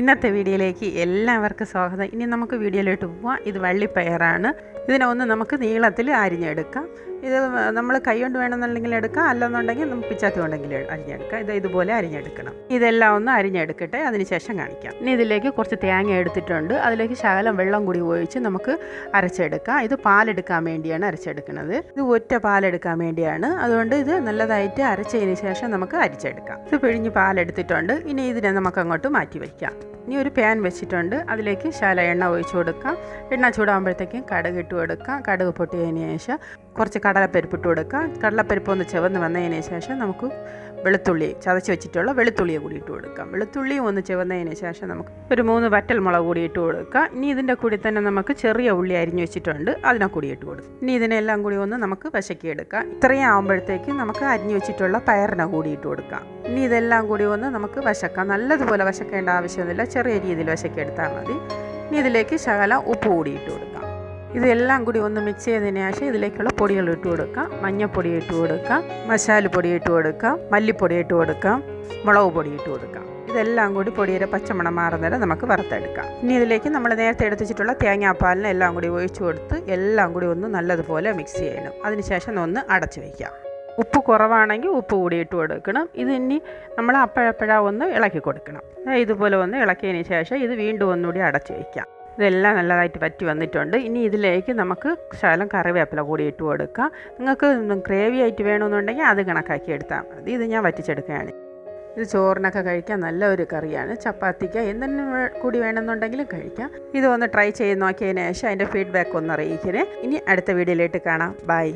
ഇന്നത്തെ വീഡിയോയിലേക്ക് എല്ലാവർക്കും സ്വാഗതം. ഇനി നമുക്ക് വീഡിയോയിലോട്ട് പോവാം. ഇത് വള്ളിപ്പയറാണ്. ഇതിനെ ഒന്ന് നമുക്ക് നീളത്തിൽ അരിഞ്ഞെടുക്കാം. ഇത് നമ്മൾ കൈകൊണ്ട് വേണമെന്നുണ്ടെങ്കിൽ എടുക്കാം. അല്ലെന്നുണ്ടെങ്കിൽ നമുക്ക് പിച്ചാത്തി കൊണ്ടെങ്കിൽ അരിഞ്ഞെടുക്കാം. ഇത് ഇതുപോലെ അരിഞ്ഞെടുക്കണം. ഇതെല്ലാം ഒന്ന് അരിഞ്ഞെടുക്കട്ടെ. അതിനുശേഷം കാണിക്കാം. ഇനി ഇതിലേക്ക് കുറച്ച് തേങ്ങ എടുത്തിട്ടുണ്ട്. അതിലേക്ക് ശകലം വെള്ളം കൂടി ഒഴിച്ച് നമുക്ക് അരച്ചെടുക്കാം. ഇത് പാലെടുക്കാൻ വേണ്ടിയാണ് അരച്ചെടുക്കുന്നത്. ഇത് ഒറ്റ പാലെടുക്കാൻ വേണ്ടിയാണ്. അതുകൊണ്ട് ഇത് നല്ലതായിട്ട് അരച്ചതിന് ശേഷം നമുക്ക് അരിച്ചെടുക്കാം. ഇത് പിഴിഞ്ഞ് പാലെടുത്തിട്ടുണ്ട്. ഇനി ഇതിനെ നമുക്ക് അങ്ങോട്ട് മാറ്റി വയ്ക്കാം. ഇനി ഒരു പാൻ വെച്ചിട്ടുണ്ട്. അതിലേക്ക് ശാല എണ്ണ ഒഴിച്ചു കൊടുക്കാം. എണ്ണ ചൂടാകുമ്പോഴത്തേക്കും കടുക് ഇട്ട് കൊടുക്കാം. കടുക് പൊട്ടിയതിന് ശേഷം കുറച്ച് കടലപ്പരിപ്പ് ഇട്ട് കൊടുക്കുക. കടലപ്പരിപ്പ് ഒന്ന് ചുവന്ന് വന്നതിന് ശേഷം നമുക്ക് വെളുത്തുള്ളി ചതച്ച് വെച്ചിട്ടുള്ള വെളുത്തുള്ളിയെ കൂടി ഇട്ട് കൊടുക്കാം. വെളുത്തുള്ളിയും ഒന്ന് ചുവന്നതിന് ശേഷം നമുക്ക് ഒരു മൂന്ന് വറ്റൽ മുളക് കൂടി ഇട്ട് കൊടുക്കുക. ഇനി ഇതിന്റെ കൂടി തന്നെ നമുക്ക് ചെറിയ ഉള്ളി അരിഞ്ഞു വെച്ചിട്ടുണ്ട്. അതിനെ കൂടി ഇട്ട് കൊടുക്കും ഇനി ഇതിനെല്ലാം കൂടി ഒന്ന് നമുക്ക് വശക്കിയെടുക്കാം. ഇത്രയും ആകുമ്പോഴത്തേക്കും നമുക്ക് അരിഞ്ഞു വെച്ചിട്ടുള്ള പയറിനെ കൂടി ഇട്ട് കൊടുക്കാം. ഇനി ഇതെല്ലാം കൂടി ഒന്ന് നമുക്ക് വശക്കാം. നല്ലതുപോലെ വശക്കേണ്ട ആവശ്യമൊന്നുമില്ല. ചെറിയ രീതിയിൽ വശക്കിയെടുത്താൽ മതി. ഇനി ഇതിലേക്ക് ശകലം ഉപ്പ് കൂടി ഇട്ട് കൊടുക്കാം. ഇതെല്ലാം കൂടി ഒന്ന് മിക്സ് ചെയ്തതിന് ശേഷം ഇതിലേക്കുള്ള പൊടികൾ ഇട്ട് കൊടുക്കാം. മഞ്ഞൾപ്പൊടി ഇട്ട് കൊടുക്കാം. മസാലപ്പൊടി ഇട്ട് കൊടുക്കാം. മല്ലിപ്പൊടി ഇട്ട് കൊടുക്കാം. മുളക് പൊടി ഇട്ട് കൊടുക്കാം. ഇതെല്ലാം കൂടി പൊടിയുടെ പച്ചമണം മാറുന്നേരം നമുക്ക് വറുത്തെടുക്കാം. ഇനി ഇതിലേക്ക് നമ്മൾ നേരത്തെ എടുത്തിട്ടുള്ള തേങ്ങാപ്പാലിനെ എല്ലാം കൂടി ഒഴിച്ചു കൊടുത്ത് എല്ലാം കൂടി ഒന്ന് നല്ലതുപോലെ മിക്സ് ചെയ്യണം. അതിനുശേഷം ഒന്ന് അടച്ചു വയ്ക്കാം ഉപ്പ് കുറവാണെങ്കിൽ ഉപ്പ് കൂടി ഇട്ട് കൊടുക്കണം. ഇത് ഇനി നമ്മൾ അപ്പോഴപ്പോഴാ ഒന്ന് ഇളക്കി കൊടുക്കണം. ഇതുപോലെ ഒന്ന് ഇളക്കിയതിന് ശേഷം ഇത് വീണ്ടും ഒന്നുകൂടി അടച്ചു വയ്ക്കാം ഇതെല്ലാം നല്ലതായിട്ട് പറ്റി വന്നിട്ടുണ്ട്. ഇനി ഇതിലേക്ക് നമുക്ക് ശകലം കറിവേപ്പില കൂടി ഇട്ട് കൊടുക്കാം. നിങ്ങൾക്ക് ഗ്രേവി ആയിട്ട് വേണമെന്നുണ്ടെങ്കിൽ അത് കണക്കാക്കി എടുത്താൽ മതി. ഇത് ഞാൻ വറ്റിച്ചെടുക്കുകയാണ്. ഇത് ചോറിനൊക്കെ കഴിക്കാൻ നല്ല ഒരു കറിയാണ്. ചപ്പാത്തിക്ക് എന്തെങ്കിലും കൂടി വേണമെന്നുണ്ടെങ്കിലും കഴിക്കാം. ഇത് ഒന്ന് ട്രൈ ചെയ്ത് നോക്കിയതിന് ശേഷം അതിന്റെ ഫീഡ്ബാക്ക് ഒന്ന് അറിയിക്കണേ. ഇനി അടുത്ത വീഡിയോയിലേക്ക് കാണാം. ബൈ.